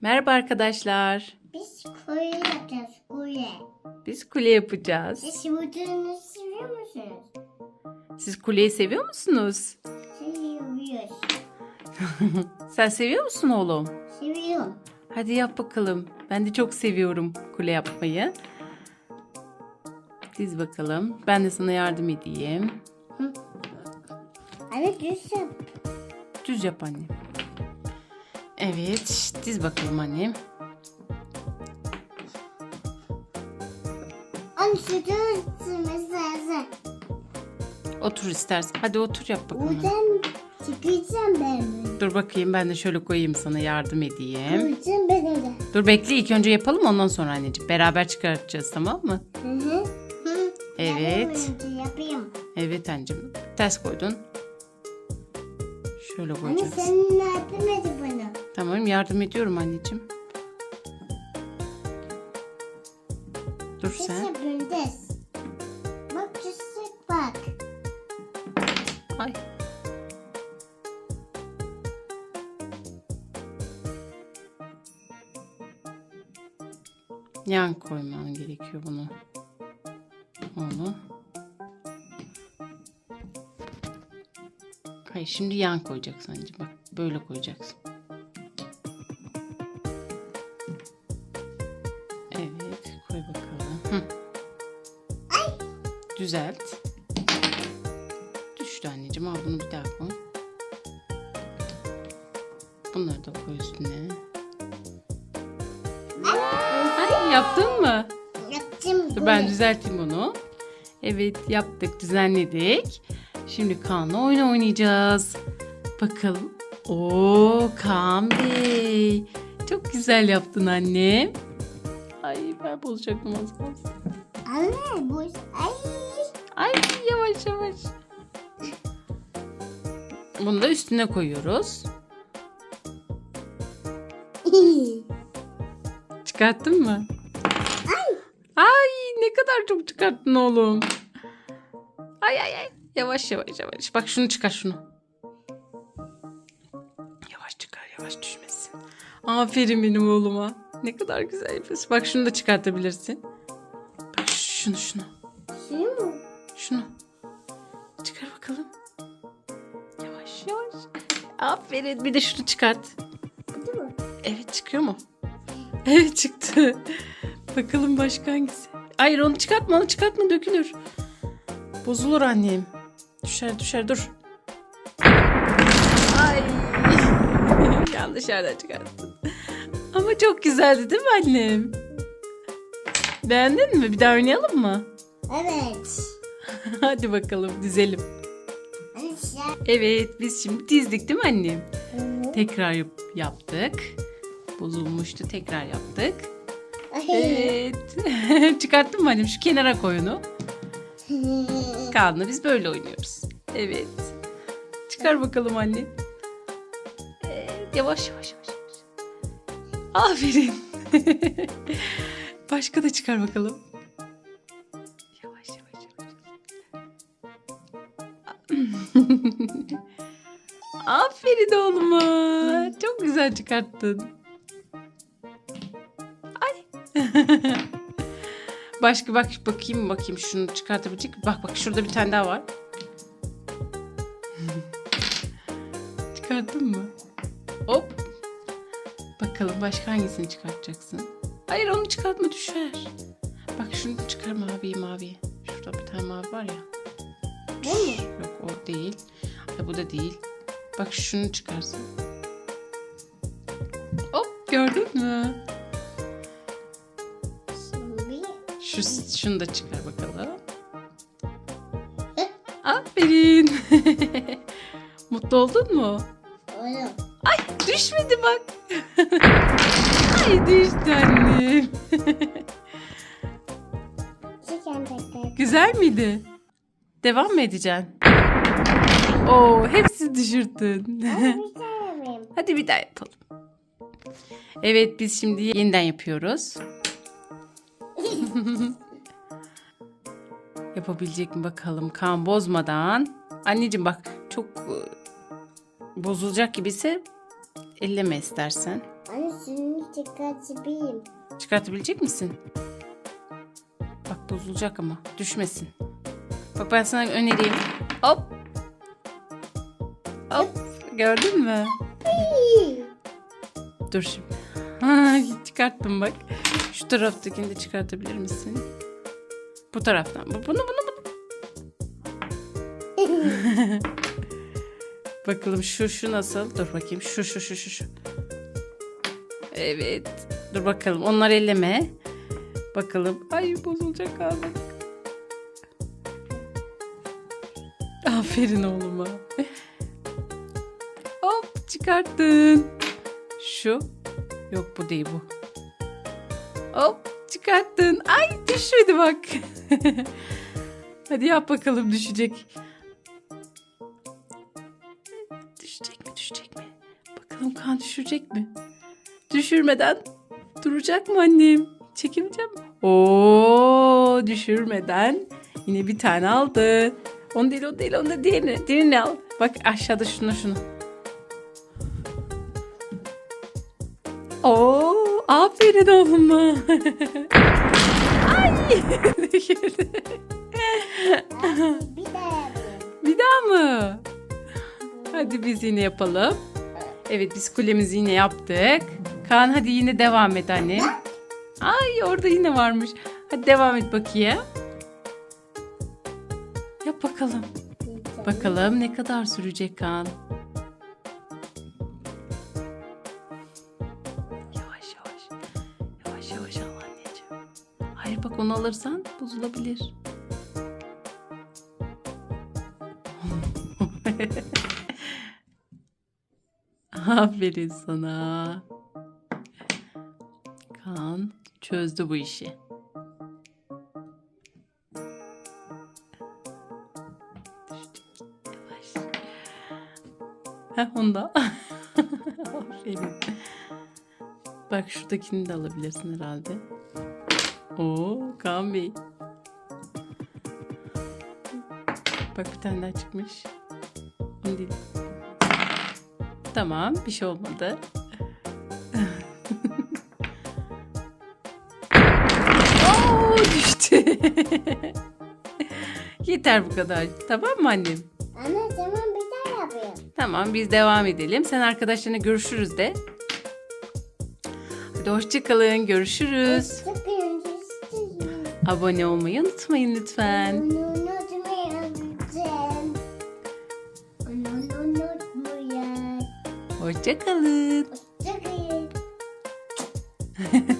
Merhaba arkadaşlar. Biz kule yapacağız kule. Biz kule yapacağız. Siz yumurtanı seviyor musunuz? Siz kuleyi seviyor musunuz? Seviyoruz. Sen seviyor musun oğlum? Seviyorum. Hadi yap bakalım. Ben de çok seviyorum kule yapmayı. Diz bakalım. Ben de sana yardım edeyim. Anne düz yap. Düz yap annem. Evet. Diz bakalım annem. Anne ısırması lazım. Otur istersen. Hadi otur yap bakalım. Buradan çıkacağım ben. Dur bakayım ben de şöyle koyayım sana yardım edeyim. Buradan ben öyle. Dur bekle ilk önce yapalım ondan sonra anneciğim. Beraber çıkartacağız tamam mı? Hı hı. Hı. Evet. Yapayım. Evet anneciğim. Ters koydun. Şöyle Anne koyacağız. sen yardım et bana. Tamam yardım ediyorum anneciğim. Dur sen. yapıyoruz. Bak çiçek bak. Ay. Yan koyman gerekiyor bunu. Onu. Hayır şimdi yan koyacaksın anneciğim. Bak böyle koyacaksın. Düzelt. Düştü anneciğim. Al bunu bir daha koy. Bunları da koy üstüne. Ay, yaptın mı? Yaptım. Dur ben düzelteyim bunu. Evet yaptık, düzenledik. Şimdi Kaan'la oyun oynayacağız. Bakalım. Oo Kaan Bey. Çok güzel yaptın annem. Ay ben bozacaktım az kalsın. Anne bu ay. Ay yavaş yavaş. Bunu da üstüne koyuyoruz. Çıkarttın mı? Ay ne kadar çok çıkarttın oğlum. Ay ay ay. Yavaş yavaş yavaş. Bak şunu çıkar şunu. Yavaş çıkar yavaş düşmesin. Aferin benim oğluma. Ne kadar güzel yapıyorsun. Bak şunu da çıkartabilirsin. Bak şunu şunu. Şunu. Çıkar bakalım. Yavaş yavaş. Aferin. Bir de şunu çıkart. Bu mu? Evet çıkıyor mu? Evet çıktı. Bakalım başka hangisi? Hayır onu çıkartma onu çıkartma dökülür. Bozulur annem. Düşer düşer dur. Ay. Yanlış yerden çıkarttın. Ama çok güzeldi değil mi annem? Beğendin mi? Bir daha oynayalım mı? Evet. Hadi bakalım dizelim. Evet biz şimdi dizdik değil mi annem? Tekrar yap- yaptık. Bozulmuştu tekrar yaptık. Evet. Çıkarttın mı annem? Şu kenara koy onu. Kaan'la biz böyle oynuyoruz. Evet. Çıkar bakalım anne. Evet, yavaş yavaş yavaş. yavaş. Aferin. Başka da çıkar bakalım. Aferin oğluma. Çok güzel çıkarttın. Ay. Başka bak bakayım bakayım şunu çıkartabilecek. Bak bak şurada bir tane daha var. Çıkarttın mı? Hop. Bakalım başka hangisini çıkartacaksın? Hayır onu çıkartma düşer. Bak şunu çıkar mavi mavi. Şurada bir tane mavi var ya. Bu mu? Yok o değil. Ay, bu da değil. Bak şunu çıkarsın. Hop gördün mü? Şimdi. Şu, şunu da çıkar bakalım. Aferin. Mutlu oldun mu? Oğlum. Ay düşmedi bak. Ay düştü annem. Güzel miydi? Devam mı edeceksin? Oo, hepsi düşürttün. Anne bir tane yapayım. Hadi bir daha yapalım. Evet biz şimdi yeniden yapıyoruz. Yapabilecek mi bakalım kan bozmadan. Anneciğim bak çok e, bozulacak gibiyse elleme istersen. Anne şimdi Bunu çıkartayım. Çıkartabilecek misin? Bak bozulacak ama düşmesin. Bak ben sana önereyim. Hop. Gördün mü? Dur şimdi. Çıkarttım bak. Şu taraftakini de çıkartabilir misin? Bu taraftan. Bu- Bunu bunu bunu. Bakalım şu şu nasıl? Dur bakayım. Şu şu şu şu şu. Evet. Dur bakalım. Onlar elleme. Bakalım. Ay bozulacak abi. Aferin oğluma. Hop çıkarttın. Şu. Yok bu değil bu. Hop çıkarttın. Ay düşmedi bak. Hadi yap bakalım düşecek. Düşecek mi düşecek mi? Bakalım kan düşürecek mi? Düşürmeden duracak mı annem? Çekemeyeceğim. Oo düşürmeden yine bir tane aldı. Onu değil o değil onu da diğerini. Diğerini al. Bak aşağıda şunu şunu. Oo aferin oğluma. Ay düşürdü. Bir daha. Bir daha mı? Hadi biz yine yapalım. Evet biz kulemizi yine yaptık. Kaan hadi yine devam et annem. Ay orada yine varmış. Hadi devam et bakayım. Yap bakalım. Bakalım ne kadar sürecek Kaan. Hayır bak onu alırsan bozulabilir. Aferin sana. Kaan çözdü bu işi. Heh onda. Aferin. Bak şuradakini de alabilirsin herhalde. Oo Kaan Bey. Bak bir tane daha çıkmış. Onu değil. Tamam bir şey olmadı. Oo düştü. Yeter bu kadar. Tamam mı annem? Anne tamam bir daha yapayım. Tamam biz devam edelim. Sen arkadaşlarına görüşürüz de. Hadi hoşçakalın. Görüşürüz. Görüşürüz. Abone olmayı unutmayın lütfen. Hoşçakalın. Hoşçakalın.